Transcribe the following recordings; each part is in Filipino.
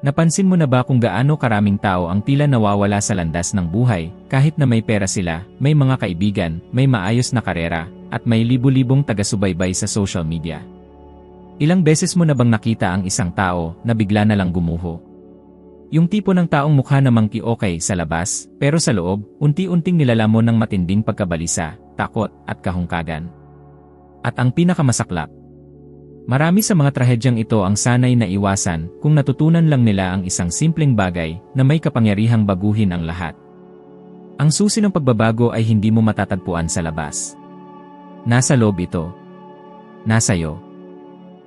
Napansin mo na ba kung gaano karaming tao ang tila nawawala sa landas ng buhay, kahit na may pera sila, may mga kaibigan, may maayos na karera, at may libu-libong taga-subaybay sa social media? Ilang beses mo na bang nakita ang isang tao na bigla na lang gumuho? Yung tipo ng taong mukha namang ki-okay sa labas, pero sa loob, unti-unting nilalamon ng matinding pagkabalisa, takot, at kahungkagan. At ang pinakamasaklap, Marami sa mga trahedyang ito ang sanay na iwasan kung natutunan lang nila ang isang simpleng bagay na may kapangyarihang baguhin ang lahat. Ang susi ng pagbabago ay hindi mo matatagpuan sa labas. Nasa loob ito. Nasa iyo.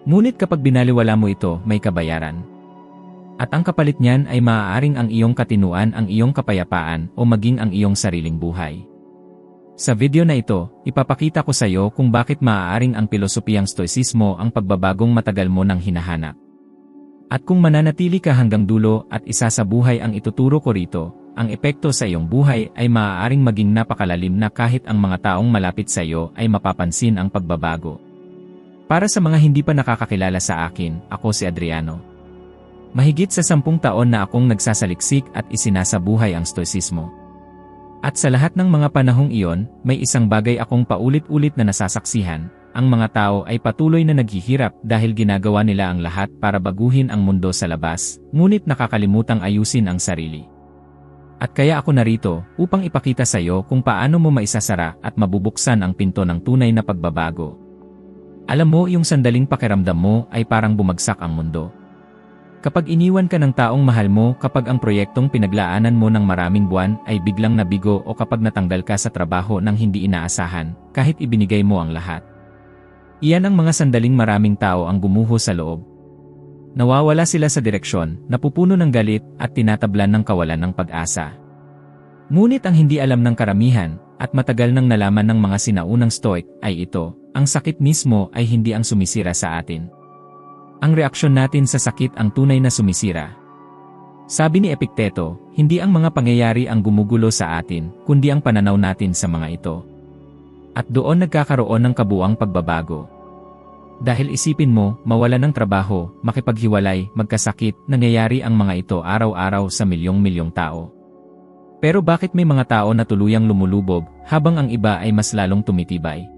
Ngunit kapag binaliwala mo ito, may kabayaran. At ang kapalit niyan ay maaaring ang iyong katinuan ang iyong kapayapaan o maging ang iyong sariling buhay. Sa video na ito, ipapakita ko sa iyo kung bakit maaaring ang pilosopiyang stoicismo ang pagbabagong matagal mo nang hinahanap. At kung mananatili ka hanggang dulo at isa sa buhay ang ituturo ko rito, ang epekto sa iyong buhay ay maaaring maging napakalalim na kahit ang mga taong malapit sa iyo ay mapapansin ang pagbabago. Para sa mga hindi pa nakakakilala sa akin, ako si Adriano. Mahigit sa sampung taon na akong nagsasaliksik at isinasabuhay ang stoicismo. At sa lahat ng mga panahong iyon, may isang bagay akong paulit-ulit na nasasaksihan, ang mga tao ay patuloy na naghihirap dahil ginagawa nila ang lahat para baguhin ang mundo sa labas, ngunit nakakalimutang ayusin ang sarili. At kaya ako narito upang ipakita sa iyo kung paano mo maisasara at mabubuksan ang pinto ng tunay na pagbabago. Alam mo yung sandaling pakiramdam mo ay parang bumagsak ang mundo. Kapag iniwan ka ng taong mahal mo kapag ang proyektong pinaglaanan mo ng maraming buwan ay biglang nabigo o kapag natanggal ka sa trabaho ng hindi inaasahan, kahit ibinigay mo ang lahat. Iyan ang mga sandaling maraming tao ang gumuho sa loob. Nawawala sila sa direksyon, napupuno ng galit at tinatablan ng kawalan ng pag-asa. Ngunit ang hindi alam ng karamihan, at matagal nang nalaman ng mga sinaunang stoic, ay ito, ang sakit mismo ay hindi ang sumisira sa atin. Ang reaksyon natin sa sakit ang tunay na sumisira. Sabi ni Epicteto, hindi ang mga pangyayari ang gumugulo sa atin, kundi ang pananaw natin sa mga ito. At doon nagkakaroon ng kabuang pagbabago. Dahil isipin mo, mawala ng trabaho, makipaghiwalay, magkasakit, nangyayari ang mga ito araw-araw sa milyong-milyong tao. Pero bakit may mga tao na tuluyang lumulubog, habang ang iba ay mas lalong tumitibay?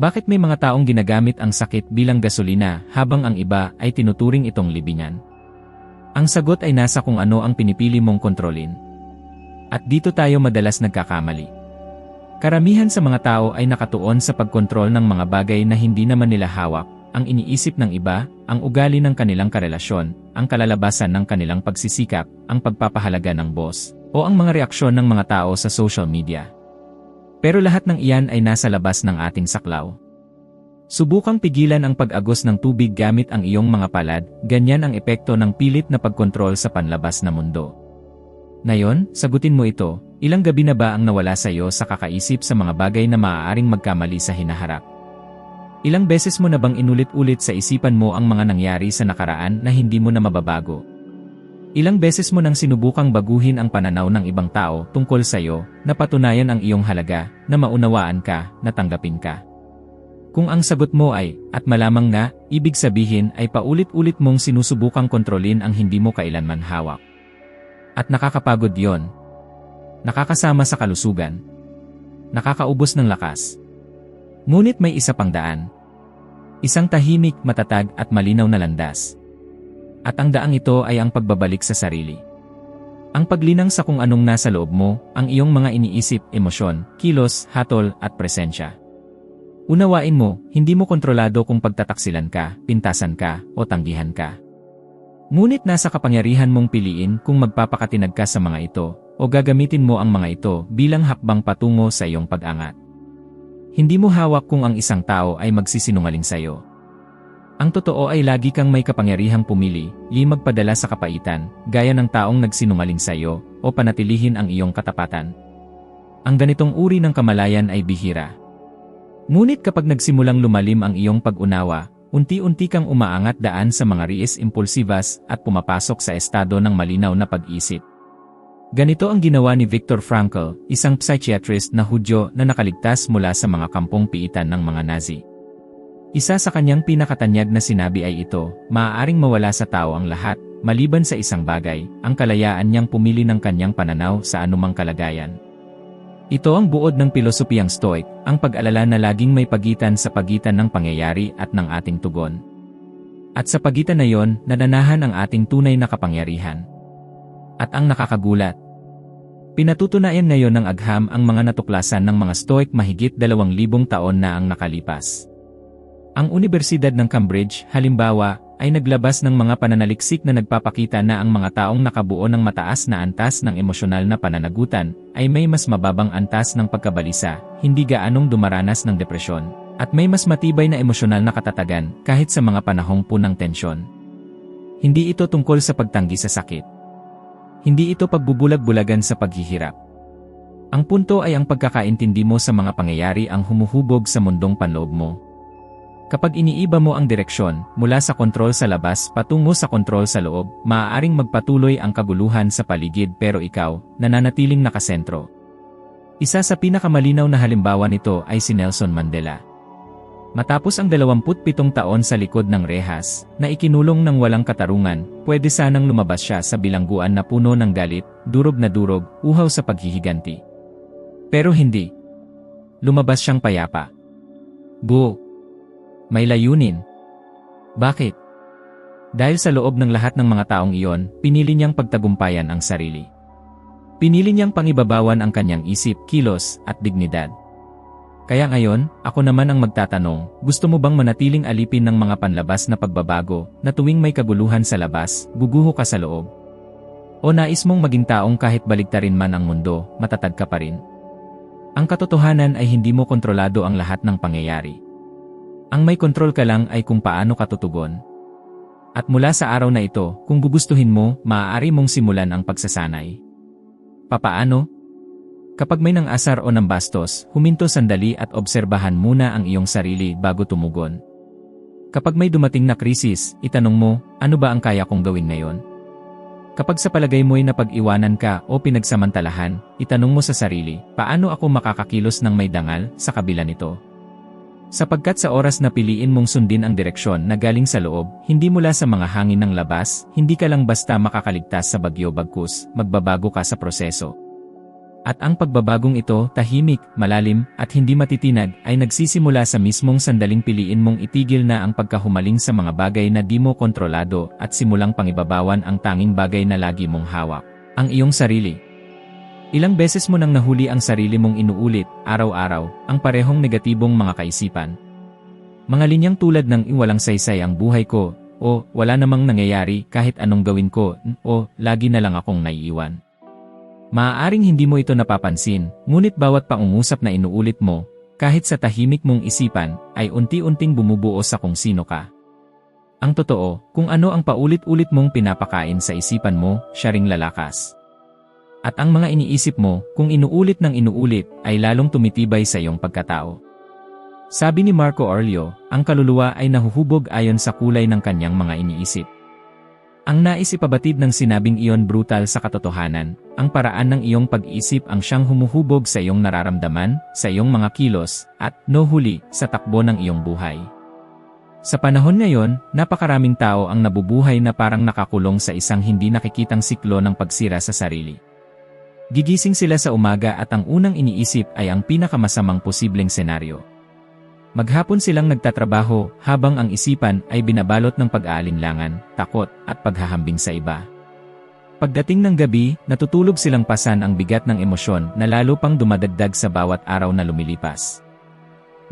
Bakit may mga taong ginagamit ang sakit bilang gasolina habang ang iba ay tinuturing itong libingan? Ang sagot ay nasa kung ano ang pinipili mong kontrolin. At dito tayo madalas nagkakamali. Karamihan sa mga tao ay nakatuon sa pagkontrol ng mga bagay na hindi naman nila hawak, ang iniisip ng iba, ang ugali ng kanilang karelasyon, ang kalalabasan ng kanilang pagsisikap, ang pagpapahalaga ng boss, o ang mga reaksyon ng mga tao sa social media. Pero lahat ng iyan ay nasa labas ng ating saklaw. Subukang pigilan ang pag-agos ng tubig gamit ang iyong mga palad, ganyan ang epekto ng pilit na pagkontrol sa panlabas na mundo. Ngayon, sagutin mo ito, ilang gabi na ba ang nawala sa iyo sa kakaisip sa mga bagay na maaaring magkamali sa hinaharap? Ilang beses mo na bang inulit-ulit sa isipan mo ang mga nangyari sa nakaraan na hindi mo na mababago? Ilang beses mo nang sinubukang baguhin ang pananaw ng ibang tao tungkol sa iyo, na patunayan ang iyong halaga, na maunawaan ka, na tanggapin ka. Kung ang sagot mo ay, at malamang na, ibig sabihin ay paulit-ulit mong sinusubukang kontrolin ang hindi mo kailanman hawak. At nakakapagod yon. Nakakasama sa kalusugan. Nakakaubos ng lakas. Ngunit may isa pang daan. Isang tahimik, matatag at malinaw na landas. At ang daang ito ay ang pagbabalik sa sarili. Ang paglinang sa kung anong nasa loob mo, ang iyong mga iniisip, emosyon, kilos, hatol, at presensya. Unawain mo, hindi mo kontrolado kung pagtataksilan ka, pintasan ka, o tanggihan ka. Ngunit nasa kapangyarihan mong piliin kung magpapakatinag ka sa mga ito, o gagamitin mo ang mga ito bilang hakbang patungo sa iyong pag-angat. Hindi mo hawak kung ang isang tao ay magsisinungaling sa iyo. Ang totoo ay lagi kang may kapangyarihang pumili, li magpadala sa kapaitan, gaya ng taong nagsinungaling sa iyo, o panatilihin ang iyong katapatan. Ang ganitong uri ng kamalayan ay bihira. Ngunit kapag nagsimulang lumalim ang iyong pag-unawa, unti-unti kang umaangat daan sa mga riis impulsivas at pumapasok sa estado ng malinaw na pag-isip. Ganito ang ginawa ni Viktor Frankl, isang psychiatrist na Hudyo na nakaligtas mula sa mga kampong piitan ng mga Nazi. Isa sa kanyang pinakatanyag na sinabi ay ito, maaaring mawala sa tao ang lahat, maliban sa isang bagay, ang kalayaan niyang pumili ng kanyang pananaw sa anumang kalagayan. Ito ang buod ng pilosopiyang Stoic, ang pag-alala na laging may pagitan sa pagitan ng pangyayari at ng ating tugon. At sa pagitan na yon, nananahan ang ating tunay na kapangyarihan. At ang nakakagulat, Pinatutunayan ngayon ng agham ang mga natuklasan ng mga Stoic mahigit dalawang libong taon na ang nakalipas. Ang Universidad ng Cambridge, halimbawa, ay naglabas ng mga pananaliksik na nagpapakita na ang mga taong nakabuo ng mataas na antas ng emosyonal na pananagutan ay may mas mababang antas ng pagkabalisa, hindi gaanong dumaranas ng depresyon, at may mas matibay na emosyonal na katatagan kahit sa mga panahong punang tensyon. Hindi ito tungkol sa pagtanggi sa sakit. Hindi ito pagbubulag-bulagan sa paghihirap. Ang punto ay ang pagkakaintindi mo sa mga pangyayari ang humuhubog sa mundong panloob mo Kapag iniiba mo ang direksyon mula sa kontrol sa labas patungo sa kontrol sa loob, maaaring magpatuloy ang kaguluhan sa paligid pero ikaw, nananatiling nakasentro. Isa sa pinakamalinaw na halimbawa nito ay si Nelson Mandela. Matapos ang 27 taon sa likod ng rehas, na ikinulong ng walang katarungan, pwede sanang lumabas siya sa bilangguan na puno ng galit, durog na durog, uhaw sa paghihiganti. Pero hindi. Lumabas siyang payapa. Buo, may layunin. Bakit? Dahil sa loob ng lahat ng mga taong iyon, pinili niyang pagtagumpayan ang sarili. Pinili niyang pangibabawan ang kanyang isip, kilos, at dignidad. Kaya ngayon, ako naman ang magtatanong, gusto mo bang manatiling alipin ng mga panlabas na pagbabago, na tuwing may kaguluhan sa labas, guguho ka sa loob? O nais mong maging taong kahit baligtarin man ang mundo, matatag ka pa rin? Ang katotohanan ay hindi mo kontrolado ang lahat ng pangyayari. Ang may kontrol ka lang ay kung paano ka tutugon. At mula sa araw na ito, kung gugustuhin mo, maaari mong simulan ang pagsasanay. Papaano? Kapag may nang asar o nang bastos, huminto sandali at obserbahan muna ang iyong sarili bago tumugon. Kapag may dumating na krisis, itanong mo, ano ba ang kaya kong gawin ngayon? Kapag sa palagay mo'y napag-iwanan ka o pinagsamantalahan, itanong mo sa sarili, paano ako makakakilos ng may dangal sa kabila nito? Sapagkat sa oras na piliin mong sundin ang direksyon na galing sa loob, hindi mula sa mga hangin ng labas, hindi ka lang basta makakaligtas sa bagyo bagkus, magbabago ka sa proseso. At ang pagbabagong ito, tahimik, malalim, at hindi matitinag, ay nagsisimula sa mismong sandaling piliin mong itigil na ang pagkahumaling sa mga bagay na di mo kontrolado at simulang pangibabawan ang tanging bagay na lagi mong hawak, ang iyong sarili. Ilang beses mo nang nahuli ang sarili mong inuulit, araw-araw, ang parehong negatibong mga kaisipan. Mga linyang tulad ng iwalang saysay ang buhay ko, o wala namang nangyayari kahit anong gawin ko, o lagi na lang akong naiiwan. Maaaring hindi mo ito napapansin, ngunit bawat paungusap na inuulit mo, kahit sa tahimik mong isipan, ay unti-unting bumubuo sa kung sino ka. Ang totoo, kung ano ang paulit-ulit mong pinapakain sa isipan mo, siya ring lalakas. At ang mga iniisip mo, kung inuulit ng inuulit, ay lalong tumitibay sa iyong pagkatao. Sabi ni Marco Aurelio, ang kaluluwa ay nahuhubog ayon sa kulay ng kanyang mga iniisip. Ang nais ipabatid ng sinabing iyon brutal sa katotohanan, ang paraan ng iyong pag-iisip ang siyang humuhubog sa iyong nararamdaman, sa iyong mga kilos, at, no huli, sa takbo ng iyong buhay. Sa panahon ngayon, napakaraming tao ang nabubuhay na parang nakakulong sa isang hindi nakikitang siklo ng pagsira sa sarili. Gigising sila sa umaga at ang unang iniisip ay ang pinakamasamang posibleng senaryo. Maghapon silang nagtatrabaho habang ang isipan ay binabalot ng pag-aalinlangan, takot, at paghahambing sa iba. Pagdating ng gabi, natutulog silang pasan ang bigat ng emosyon na lalo pang dumadagdag sa bawat araw na lumilipas.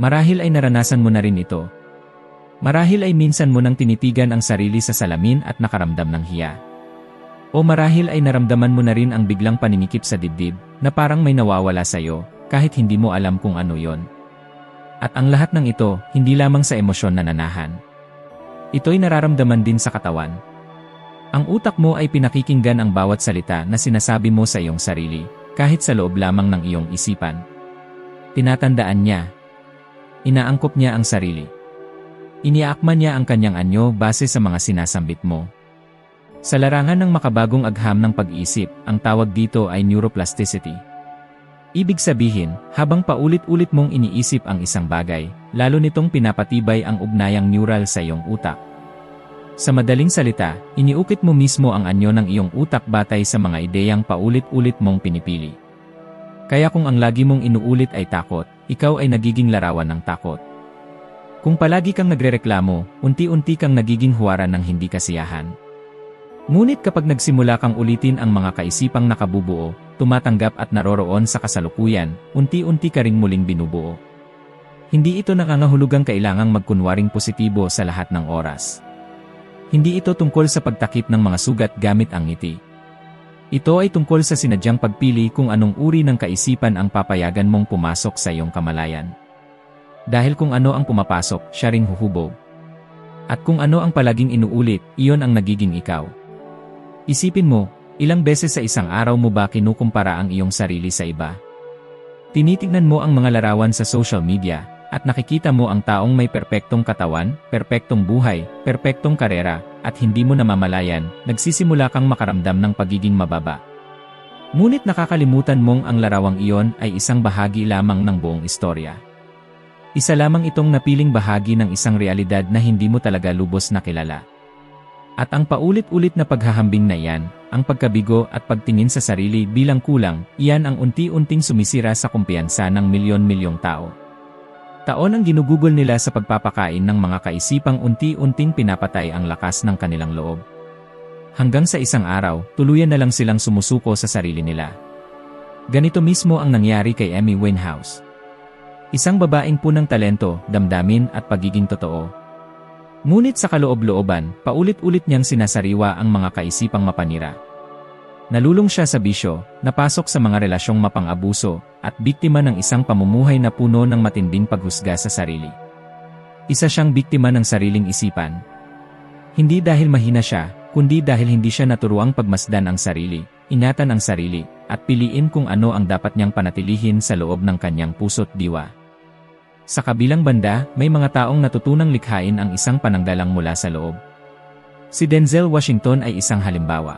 Marahil ay naranasan mo na rin ito. Marahil ay minsan mo nang tinitigan ang sarili sa salamin at nakaramdam ng hiya. O marahil ay naramdaman mo na rin ang biglang paninikip sa dibdib, na parang may nawawala sa iyo, kahit hindi mo alam kung ano yon. At ang lahat ng ito, hindi lamang sa emosyon na nanahan. Ito'y nararamdaman din sa katawan. Ang utak mo ay pinakikinggan ang bawat salita na sinasabi mo sa iyong sarili, kahit sa loob lamang ng iyong isipan. Tinatandaan niya. Inaangkop niya ang sarili. Iniakma niya ang kanyang anyo base sa mga sinasambit mo. Sa larangan ng makabagong agham ng pag-isip, ang tawag dito ay neuroplasticity. Ibig sabihin, habang paulit-ulit mong iniisip ang isang bagay, lalo nitong pinapatibay ang ugnayang neural sa iyong utak. Sa madaling salita, iniukit mo mismo ang anyo ng iyong utak batay sa mga ideyang paulit-ulit mong pinipili. Kaya kung ang lagi mong inuulit ay takot, ikaw ay nagiging larawan ng takot. Kung palagi kang nagrereklamo, unti-unti kang nagiging huwaran ng hindi kasiyahan. Ngunit kapag nagsimula kang ulitin ang mga kaisipang nakabubuo, tumatanggap at naroroon sa kasalukuyan, unti-unti ka ring muling binubuo. Hindi ito nakangahulugang kailangang magkunwaring positibo sa lahat ng oras. Hindi ito tungkol sa pagtakip ng mga sugat gamit ang ngiti. Ito ay tungkol sa sinadyang pagpili kung anong uri ng kaisipan ang papayagan mong pumasok sa iyong kamalayan. Dahil kung ano ang pumapasok, siya ring huhubog. At kung ano ang palaging inuulit, iyon ang nagiging ikaw. Isipin mo, ilang beses sa isang araw mo ba kinukumpara ang iyong sarili sa iba? Tinitignan mo ang mga larawan sa social media, at nakikita mo ang taong may perpektong katawan, perpektong buhay, perpektong karera, at hindi mo namamalayan, nagsisimula kang makaramdam ng pagiging mababa. Ngunit nakakalimutan mong ang larawang iyon ay isang bahagi lamang ng buong istorya. Isa lamang itong napiling bahagi ng isang realidad na hindi mo talaga lubos na kilala. At ang paulit-ulit na paghahambing na iyan, ang pagkabigo at pagtingin sa sarili bilang kulang, iyan ang unti-unting sumisira sa kumpiyansa ng milyon-milyong tao. Taon ang ginugugol nila sa pagpapakain ng mga kaisipang unti-unting pinapatay ang lakas ng kanilang loob. Hanggang sa isang araw, tuluyan na lang silang sumusuko sa sarili nila. Ganito mismo ang nangyari kay Amy Winehouse. Isang babaeng punang talento, damdamin at pagiging totoo, Ngunit sa kaloob-looban, paulit-ulit niyang sinasariwa ang mga kaisipang mapanira. Nalulong siya sa bisyo, napasok sa mga relasyong mapang-abuso, at biktima ng isang pamumuhay na puno ng matinding paghusga sa sarili. Isa siyang biktima ng sariling isipan. Hindi dahil mahina siya, kundi dahil hindi siya naturuang pagmasdan ang sarili, ingatan ang sarili, at piliin kung ano ang dapat niyang panatilihin sa loob ng kanyang puso't diwa. Sa kabilang banda, may mga taong natutunang likhain ang isang pananggalang mula sa loob. Si Denzel Washington ay isang halimbawa.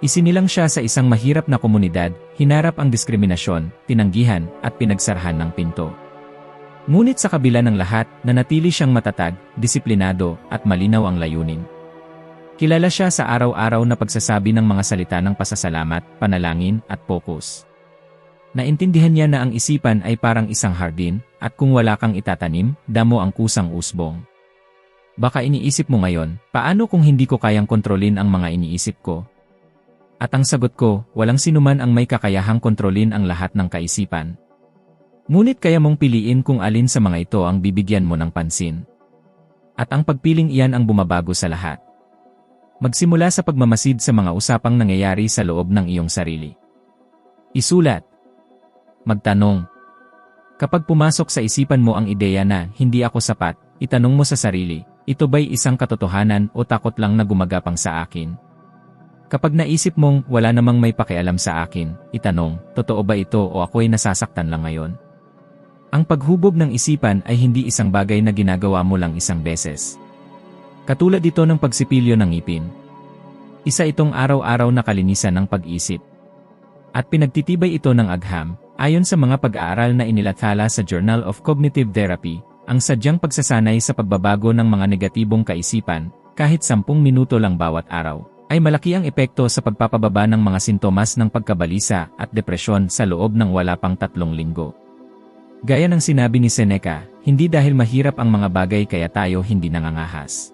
Isinilang siya sa isang mahirap na komunidad, hinarap ang diskriminasyon, tinanggihan, at pinagsarhan ng pinto. Ngunit sa kabila ng lahat, nanatili siyang matatag, disiplinado, at malinaw ang layunin. Kilala siya sa araw-araw na pagsasabi ng mga salita ng pasasalamat, panalangin, at focus. Naintindihan niya na ang isipan ay parang isang hardin, at kung wala kang itatanim, damo ang kusang usbong. Baka iniisip mo ngayon, paano kung hindi ko kayang kontrolin ang mga iniisip ko? At ang sagot ko, walang sinuman ang may kakayahang kontrolin ang lahat ng kaisipan. Ngunit kaya mong piliin kung alin sa mga ito ang bibigyan mo ng pansin. At ang pagpiling iyan ang bumabago sa lahat. Magsimula sa pagmamasid sa mga usapang nangyayari sa loob ng iyong sarili. Isulat, magtanong. Kapag pumasok sa isipan mo ang ideya na hindi ako sapat, itanong mo sa sarili, ito ba'y isang katotohanan o takot lang na gumagapang sa akin? Kapag naisip mong wala namang may pakialam sa akin, itanong, totoo ba ito o ako'y nasasaktan lang ngayon? Ang paghubog ng isipan ay hindi isang bagay na ginagawa mo lang isang beses. Katulad ito ng pagsipilyo ng ngipin. Isa itong araw-araw na kalinisan ng pag-isip. At pinagtitibay ito ng agham, Ayon sa mga pag-aaral na inilathala sa Journal of Cognitive Therapy, ang sadyang pagsasanay sa pagbabago ng mga negatibong kaisipan, kahit 10 minuto lang bawat araw, ay malaki ang epekto sa pagpapababa ng mga sintomas ng pagkabalisa at depresyon sa loob ng wala pang tatlong linggo. Gaya ng sinabi ni Seneca, hindi dahil mahirap ang mga bagay kaya tayo hindi nangangahas.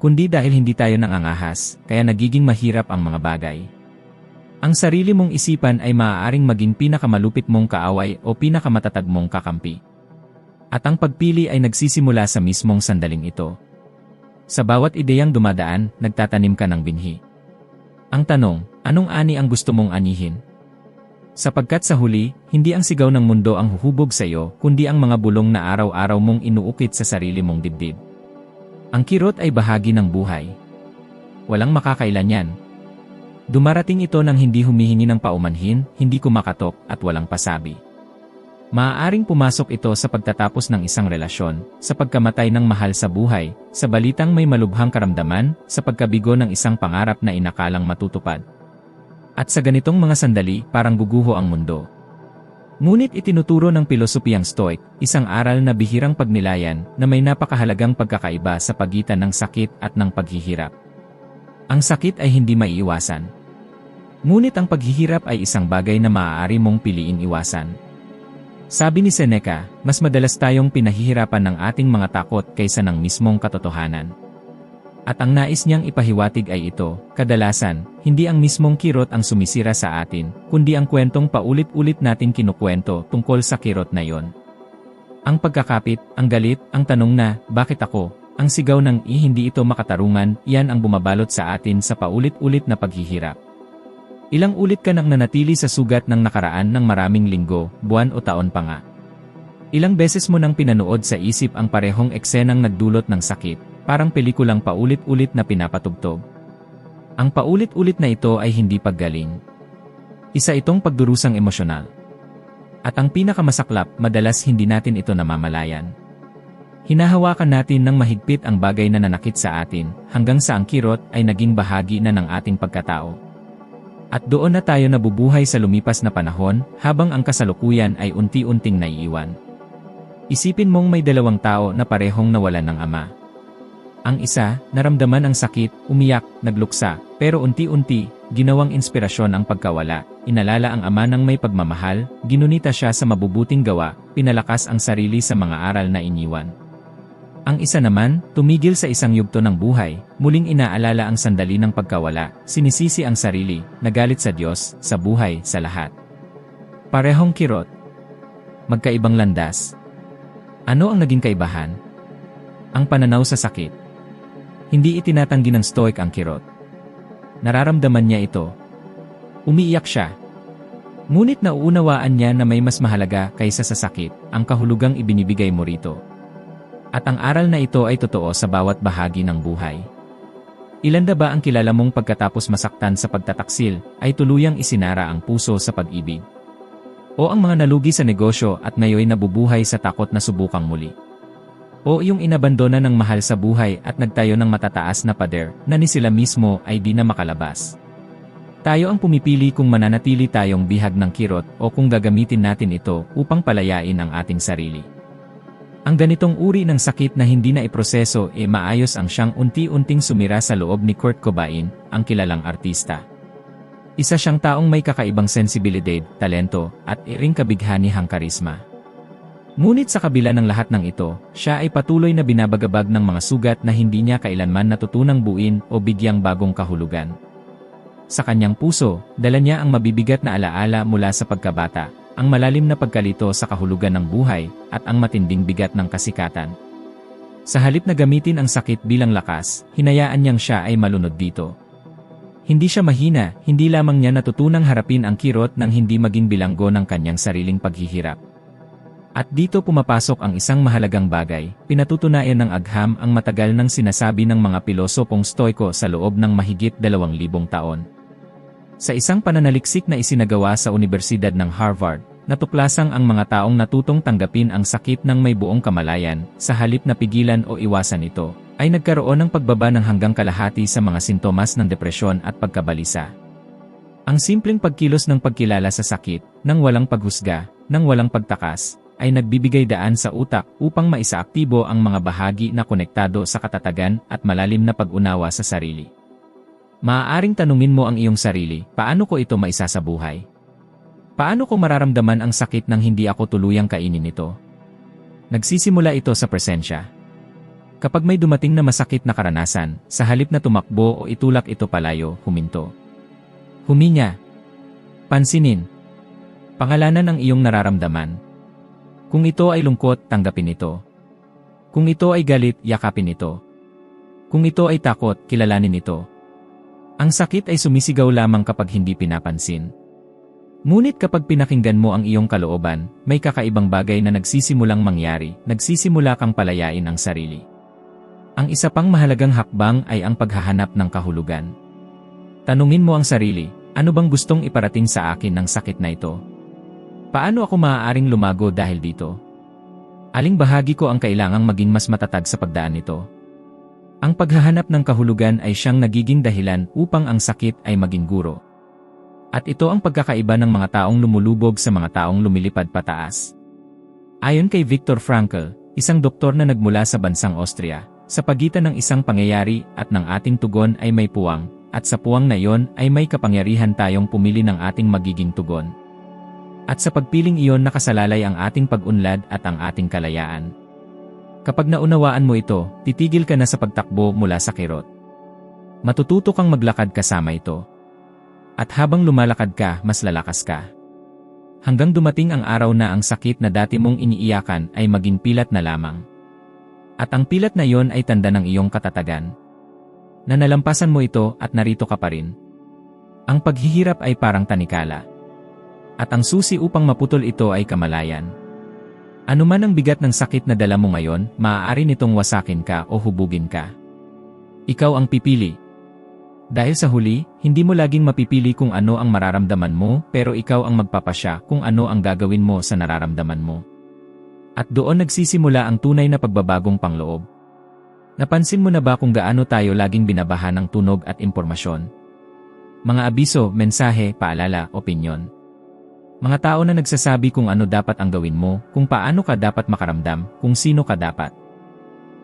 Kundi dahil hindi tayo nangangahas, kaya nagiging mahirap ang mga bagay. Ang sarili mong isipan ay maaaring maging pinakamalupit mong kaaway o pinakamatatag mong kakampi. At ang pagpili ay nagsisimula sa mismong sandaling ito. Sa bawat ideyang dumadaan, nagtatanim ka ng binhi. Ang tanong, anong ani ang gusto mong anihin? Sapagkat sa huli, hindi ang sigaw ng mundo ang huhubog sa iyo, kundi ang mga bulong na araw-araw mong inuukit sa sarili mong dibdib. Ang kirot ay bahagi ng buhay. Walang makakailan yan, Dumarating ito nang hindi humihingi ng paumanhin, hindi kumakatok, at walang pasabi. Maaaring pumasok ito sa pagtatapos ng isang relasyon, sa pagkamatay ng mahal sa buhay, sa balitang may malubhang karamdaman, sa pagkabigo ng isang pangarap na inakalang matutupad. At sa ganitong mga sandali, parang guguho ang mundo. Ngunit itinuturo ng pilosopiyang Stoic, isang aral na bihirang pagnilayan na may napakahalagang pagkakaiba sa pagitan ng sakit at ng paghihirap. Ang sakit ay hindi maiiwasan. Ngunit ang paghihirap ay isang bagay na maaari mong piliin iwasan. Sabi ni Seneca, mas madalas tayong pinahihirapan ng ating mga takot kaysa ng mismong katotohanan. At ang nais niyang ipahiwatig ay ito, kadalasan, hindi ang mismong kirot ang sumisira sa atin, kundi ang kwentong paulit-ulit natin kinukwento tungkol sa kirot na yon. Ang pagkakapit, ang galit, ang tanong na, bakit ako? Ang sigaw ng i hindi ito makatarungan, yan ang bumabalot sa atin sa paulit-ulit na paghihirap. Ilang ulit ka nang nanatili sa sugat ng nakaraan ng maraming linggo, buwan o taon pa nga. Ilang beses mo nang pinanood sa isip ang parehong eksenang nagdulot ng sakit, parang pelikulang paulit-ulit na pinapatugtog. Ang paulit-ulit na ito ay hindi paggaling. Isa itong pagdurusang emosyonal. At ang pinakamasaklap, madalas hindi natin ito namamalayan. Hinahawakan natin ng mahigpit ang bagay na nanakit sa atin, hanggang sa ang kirot ay naging bahagi na ng ating pagkatao. At doon na tayo nabubuhay sa lumipas na panahon, habang ang kasalukuyan ay unti-unting naiiwan. Isipin mong may dalawang tao na parehong nawalan ng ama. Ang isa, naramdaman ang sakit, umiyak, nagluksa, pero unti-unti, ginawang inspirasyon ang pagkawala. Inalala ang ama ng may pagmamahal, ginunita siya sa mabubuting gawa, pinalakas ang sarili sa mga aral na iniwan. Ang isa naman, tumigil sa isang yugto ng buhay, muling inaalala ang sandali ng pagkawala, sinisisi ang sarili, nagalit sa Diyos, sa buhay, sa lahat. Parehong kirot. Magkaibang landas. Ano ang naging kaibahan? Ang pananaw sa sakit. Hindi itinatanggi ng stoic ang kirot. Nararamdaman niya ito. Umiiyak siya. Ngunit nauunawaan niya na may mas mahalaga kaysa sa sakit, ang kahulugang ibinibigay mo rito. At ang aral na ito ay totoo sa bawat bahagi ng buhay. Ilan na ba ang kilala mong pagkatapos masaktan sa pagtataksil, ay tuluyang isinara ang puso sa pag-ibig? O ang mga nalugi sa negosyo at ngayon nabubuhay sa takot na subukang muli? O yung inabandona ng mahal sa buhay at nagtayo ng matataas na pader na ni sila mismo ay di na makalabas. Tayo ang pumipili kung mananatili tayong bihag ng kirot o kung gagamitin natin ito upang palayain ang ating sarili. Ang ganitong uri ng sakit na hindi na iproseso e maayos ang siyang unti-unting sumira sa loob ni Kurt Cobain, ang kilalang artista. Isa siyang taong may kakaibang sensibilidad, talento, at iring kabighanihang karisma. Ngunit sa kabila ng lahat ng ito, siya ay patuloy na binabagabag ng mga sugat na hindi niya kailanman natutunang buin o bigyang bagong kahulugan. Sa kanyang puso, dala niya ang mabibigat na alaala mula sa pagkabata, ang malalim na pagkalito sa kahulugan ng buhay, at ang matinding bigat ng kasikatan. Sa halip na gamitin ang sakit bilang lakas, hinayaan niyang siya ay malunod dito. Hindi siya mahina, hindi lamang niya natutunang harapin ang kirot nang hindi maging bilanggo ng kanyang sariling paghihirap. At dito pumapasok ang isang mahalagang bagay, pinatutunayan ng agham ang matagal nang sinasabi ng mga pilosopong stoiko sa loob ng mahigit dalawang libong taon. Sa isang pananaliksik na isinagawa sa Universidad ng Harvard, natuklasang ang mga taong natutong tanggapin ang sakit ng may buong kamalayan, sa halip na pigilan o iwasan ito, ay nagkaroon ng pagbaba ng hanggang kalahati sa mga sintomas ng depresyon at pagkabalisa. Ang simpleng pagkilos ng pagkilala sa sakit, nang walang paghusga, nang walang pagtakas, ay nagbibigay daan sa utak upang maisaaktibo ang mga bahagi na konektado sa katatagan at malalim na pag-unawa sa sarili. Maaaring tanungin mo ang iyong sarili, paano ko ito maisasabuhay? Paano ko mararamdaman ang sakit nang hindi ako tuluyang kainin ito? Nagsisimula ito sa presensya. Kapag may dumating na masakit na karanasan, sa halip na tumakbo o itulak ito palayo, huminto. Huminya. Pansinin. Pangalanan ang iyong nararamdaman, kung ito ay lungkot, tanggapin ito. Kung ito ay galit, yakapin ito. Kung ito ay takot, kilalanin ito. Ang sakit ay sumisigaw lamang kapag hindi pinapansin. Ngunit kapag pinakinggan mo ang iyong kalooban, may kakaibang bagay na nagsisimulang mangyari, nagsisimula kang palayain ang sarili. Ang isa pang mahalagang hakbang ay ang paghahanap ng kahulugan. Tanungin mo ang sarili, ano bang gustong iparating sa akin ng sakit na ito? Paano ako maaaring lumago dahil dito? Aling bahagi ko ang kailangang maging mas matatag sa pagdaan nito? Ang paghahanap ng kahulugan ay siyang nagiging dahilan upang ang sakit ay maging guro. At ito ang pagkakaiba ng mga taong lumulubog sa mga taong lumilipad pataas. Ayon kay Viktor Frankl, isang doktor na nagmula sa bansang Austria, sa pagitan ng isang pangyayari at ng ating tugon ay may puwang, at sa puwang na iyon ay may kapangyarihan tayong pumili ng ating magiging tugon. At sa pagpiling iyon nakasalalay ang ating pag-unlad at ang ating kalayaan. Kapag naunawaan mo ito, titigil ka na sa pagtakbo mula sa kirot. Matututo kang maglakad kasama ito. At habang lumalakad ka, mas lalakas ka. Hanggang dumating ang araw na ang sakit na dati mong iniiyakan ay maging pilat na lamang. At ang pilat na iyon ay tanda ng iyong katatagan. Na nalampasan mo ito at narito ka pa rin. Ang paghihirap ay parang tanikala. At ang susi upang maputol ito ay kamalayan. Ano man ang bigat ng sakit na dala mo ngayon, maaari nitong wasakin ka o hubugin ka. Ikaw ang pipili, dahil sa huli, hindi mo laging mapipili kung ano ang mararamdaman mo, pero ikaw ang magpapasya kung ano ang gagawin mo sa nararamdaman mo. At doon nagsisimula ang tunay na pagbabagong pangloob. Napansin mo na ba kung gaano tayo laging binabaha ng tunog at impormasyon? Mga abiso, mensahe, paalala, opinyon. Mga tao na nagsasabi kung ano dapat ang gawin mo, kung paano ka dapat makaramdam, kung sino ka dapat.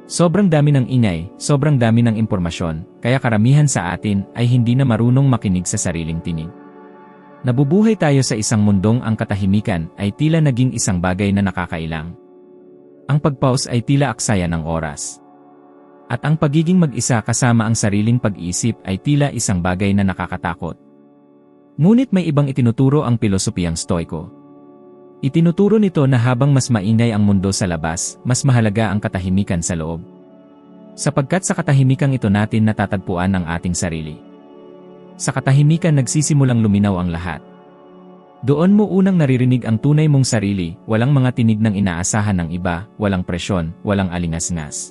Sobrang dami ng ingay, sobrang dami ng impormasyon, kaya karamihan sa atin ay hindi na marunong makinig sa sariling tinig. Nabubuhay tayo sa isang mundong ang katahimikan ay tila naging isang bagay na nakakailang. Ang pagpause ay tila aksaya ng oras. At ang pagiging mag-isa kasama ang sariling pag-iisip ay tila isang bagay na nakakatakot. Ngunit may ibang itinuturo ang pilosopiyang stoiko, Itinuturo nito na habang mas maingay ang mundo sa labas, mas mahalaga ang katahimikan sa loob. Sapagkat sa katahimikan ito natin natatagpuan ang ating sarili. Sa katahimikan nagsisimulang luminaw ang lahat. Doon mo unang naririnig ang tunay mong sarili, walang mga tinig ng inaasahan ng iba, walang presyon, walang alingas-ngas.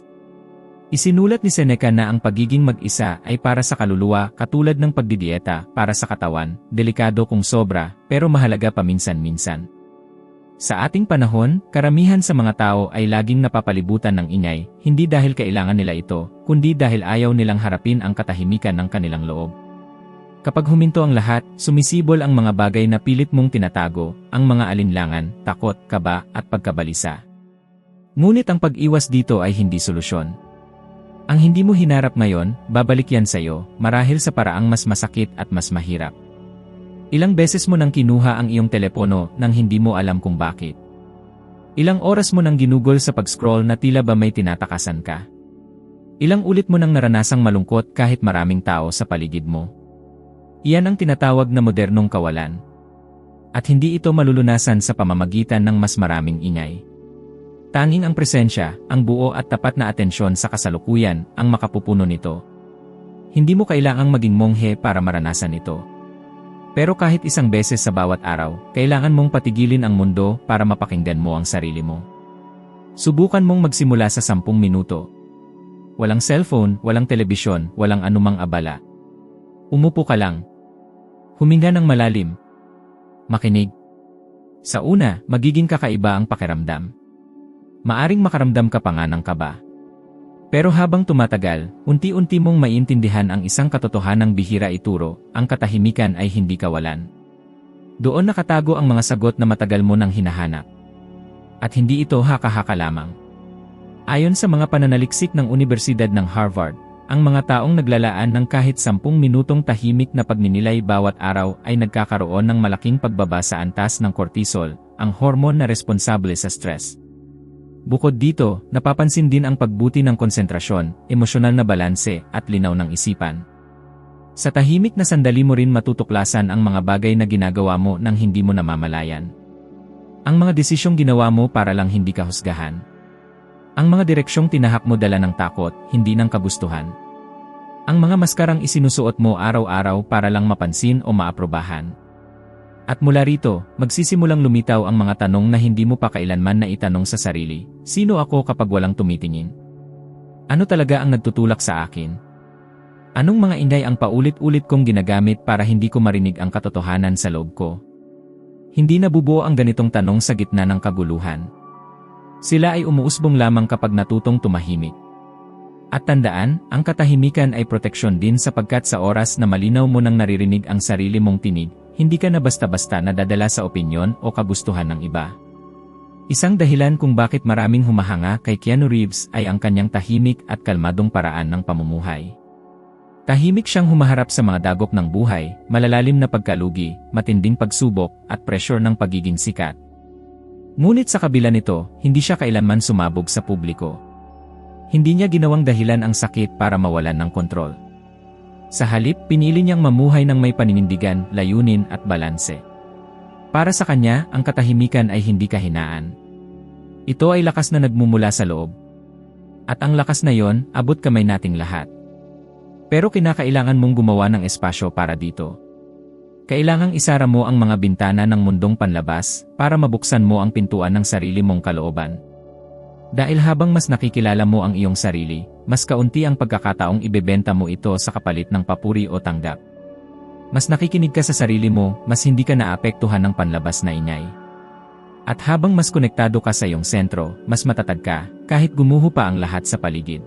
Isinulat ni Seneca na ang pagiging mag-isa ay para sa kaluluwa katulad ng pagdidieta para sa katawan, delikado kung sobra, pero mahalaga paminsan-minsan. Sa ating panahon, karamihan sa mga tao ay laging napapalibutan ng ingay, hindi dahil kailangan nila ito, kundi dahil ayaw nilang harapin ang katahimikan ng kanilang loob. Kapag huminto ang lahat, sumisibol ang mga bagay na pilit mong tinatago, ang mga alinlangan, takot, kaba, at pagkabalisa. Ngunit ang pag-iwas dito ay hindi solusyon. Ang hindi mo hinarap ngayon, babalik yan sa iyo, marahil sa paraang mas masakit at mas mahirap. Ilang beses mo nang kinuha ang iyong telepono nang hindi mo alam kung bakit. Ilang oras mo nang ginugol sa pag-scroll na tila ba may tinatakasan ka. Ilang ulit mo nang naranasang malungkot kahit maraming tao sa paligid mo. Iyan ang tinatawag na modernong kawalan. At hindi ito malulunasan sa pamamagitan ng mas maraming ingay. Tanging ang presensya, ang buo at tapat na atensyon sa kasalukuyan ang makapupuno nito. Hindi mo kailangang maging monghe para maranasan ito. Pero kahit isang beses sa bawat araw, kailangan mong patigilin ang mundo para mapakinggan mo ang sarili mo. Subukan mong magsimula sa 10 minuto. Walang cellphone, walang telebisyon, walang anumang abala. Umupo ka lang. Huminga ng malalim. Makinig. Sa una, magiging kakaiba ang pakiramdam. Maaring makaramdam ka pa nga ng kaba. Pero habang tumatagal, unti-unti mong maintindihan ang isang katotohanang bihira ituro, ang katahimikan ay hindi kawalan. Doon nakatago ang mga sagot na matagal mo nang hinahanap. At hindi ito haka-haka lamang. Ayon sa mga pananaliksik ng Universidad ng Harvard, ang mga taong naglalaan ng kahit 10 minutong tahimik na pagninilay bawat araw ay nagkakaroon ng malaking pagbaba sa antas ng cortisol, ang hormone na responsable sa stress. Bukod dito, napapansin din ang pagbuti ng konsentrasyon, emosyonal na balanse, at linaw ng isipan. Sa tahimik na sandali mo rin matutuklasan ang mga bagay na ginagawa mo nang hindi mo namamalayan. Ang mga desisyong ginawa mo para lang hindi ka husgahan. Ang mga direksyong tinahak mo dala ng takot, hindi ng kagustuhan. Ang mga maskarang isinusuot mo araw-araw para lang mapansin o maaprobahan. At mula rito, magsisimulang lumitaw ang mga tanong na hindi mo pa kailanman na itanong sa sarili. Sino ako kapag walang tumitingin? Ano talaga ang nagtutulak sa akin? Anong mga inday ang paulit-ulit kong ginagamit para hindi ko marinig ang katotohanan sa loob ko? Hindi nabubuo ang ganitong tanong sa gitna ng kaguluhan. Sila ay umuusbong lamang kapag natutong tumahimik. At tandaan, ang katahimikan ay proteksyon din sapagkat sa oras na malinaw mo nang naririnig ang sarili mong tinig, hindi ka na basta-basta nadadala sa opinyon o kagustuhan ng iba. Isang dahilan kung bakit maraming humahanga kay Keanu Reeves ay ang kanyang tahimik at kalmadong paraan ng pamumuhay. Tahimik siyang humaharap sa mga dagok ng buhay, malalalim na pagkalugi, matinding pagsubok, at pressure ng pagiging sikat. Ngunit sa kabila nito, hindi siya kailanman sumabog sa publiko. Hindi niya ginawang dahilan ang sakit para mawalan ng kontrol. Sa halip, pinili niyang mamuhay ng may paninindigan, layunin at balanse. Para sa kanya, ang katahimikan ay hindi kahinaan. Ito ay lakas na nagmumula sa loob. At ang lakas na yon, abot kamay nating lahat. Pero kinakailangan mong gumawa ng espasyo para dito. Kailangang isara mo ang mga bintana ng mundong panlabas para mabuksan mo ang pintuan ng sarili mong kalooban. Dahil habang mas nakikilala mo ang iyong sarili, mas kaunti ang pagkakataong ibebenta mo ito sa kapalit ng papuri o tanggap. Mas nakikinig ka sa sarili mo, mas hindi ka naapektuhan ng panlabas na ingay. At habang mas konektado ka sa iyong sentro, mas matatag ka, kahit gumuho pa ang lahat sa paligid.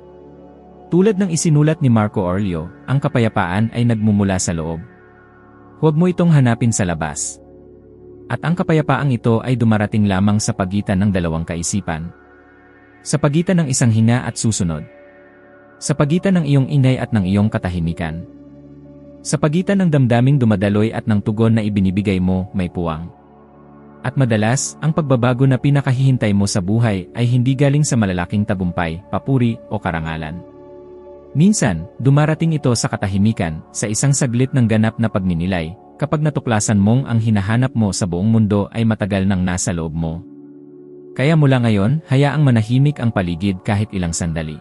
Tulad ng isinulat ni Marco Aurelio, ang kapayapaan ay nagmumula sa loob. Huwag mo itong hanapin sa labas. At ang kapayapaang ito ay dumarating lamang sa pagitan ng dalawang kaisipan. Sa pagitan ng isang hinga at susunod. Sa pagitan ng iyong inay at ng iyong katahimikan. Sa pagitan ng damdaming dumadaloy at ng tugon na ibinibigay mo, may puwang. At madalas, ang pagbabago na pinakahihintay mo sa buhay ay hindi galing sa malalaking tagumpay, papuri, o karangalan. Minsan, dumarating ito sa katahimikan, sa isang saglit ng ganap na pagninilay, kapag natuklasan mong ang hinahanap mo sa buong mundo ay matagal nang nasa loob mo. Kaya mula ngayon, hayaang manahimik ang paligid kahit ilang sandali.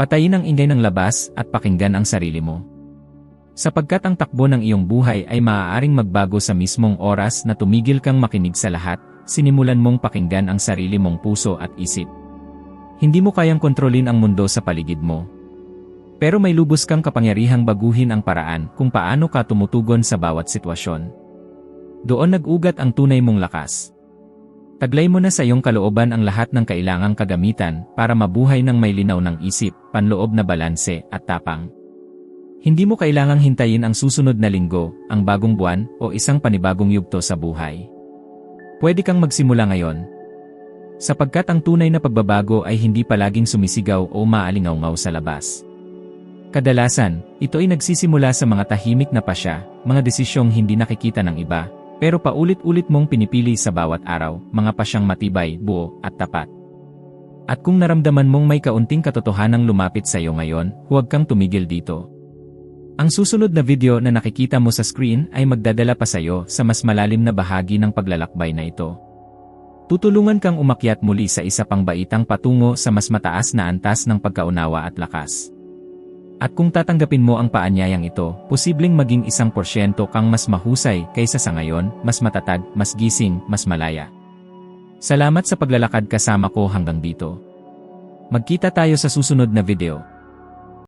Patayin ang ingay ng labas at pakinggan ang sarili mo. Sapagkat ang takbo ng iyong buhay ay maaaring magbago sa mismong oras na tumigil kang makinig sa lahat, sinimulan mong pakinggan ang sarili mong puso at isip. Hindi mo kayang kontrolin ang mundo sa paligid mo. Pero may lubos kang kapangyarihang baguhin ang paraan kung paano ka tumutugon sa bawat sitwasyon. Doon nag-ugat ang tunay mong lakas. Taglay mo na sa iyong kalooban ang lahat ng kailangang kagamitan para mabuhay ng may linaw ng isip, panloob na balanse at tapang. Hindi mo kailangang hintayin ang susunod na linggo, ang bagong buwan, o isang panibagong yugto sa buhay. Pwede kang magsimula ngayon. Sapagkat ang tunay na pagbabago ay hindi palaging sumisigaw o maalingaw sa labas. Kadalasan, ito ay nagsisimula sa mga tahimik na pasya, mga desisyong hindi nakikita ng iba, pero paulit-ulit mong pinipili sa bawat araw, mga pasyang matibay, buo, at tapat. At kung naramdaman mong may kaunting katotohanang lumapit sa iyo ngayon, huwag kang tumigil dito. Ang susunod na video na nakikita mo sa screen ay magdadala pa sa iyo sa mas malalim na bahagi ng paglalakbay na ito. Tutulungan kang umakyat muli sa isa pang baitang patungo sa mas mataas na antas ng pagkaunawa at lakas. At kung tatanggapin mo ang paanyayang ito, posibleng maging isang porsyento kang mas mahusay kaysa sa ngayon, mas matatag, mas gising, mas malaya. Salamat sa paglalakad kasama ko hanggang dito. Magkita tayo sa susunod na video.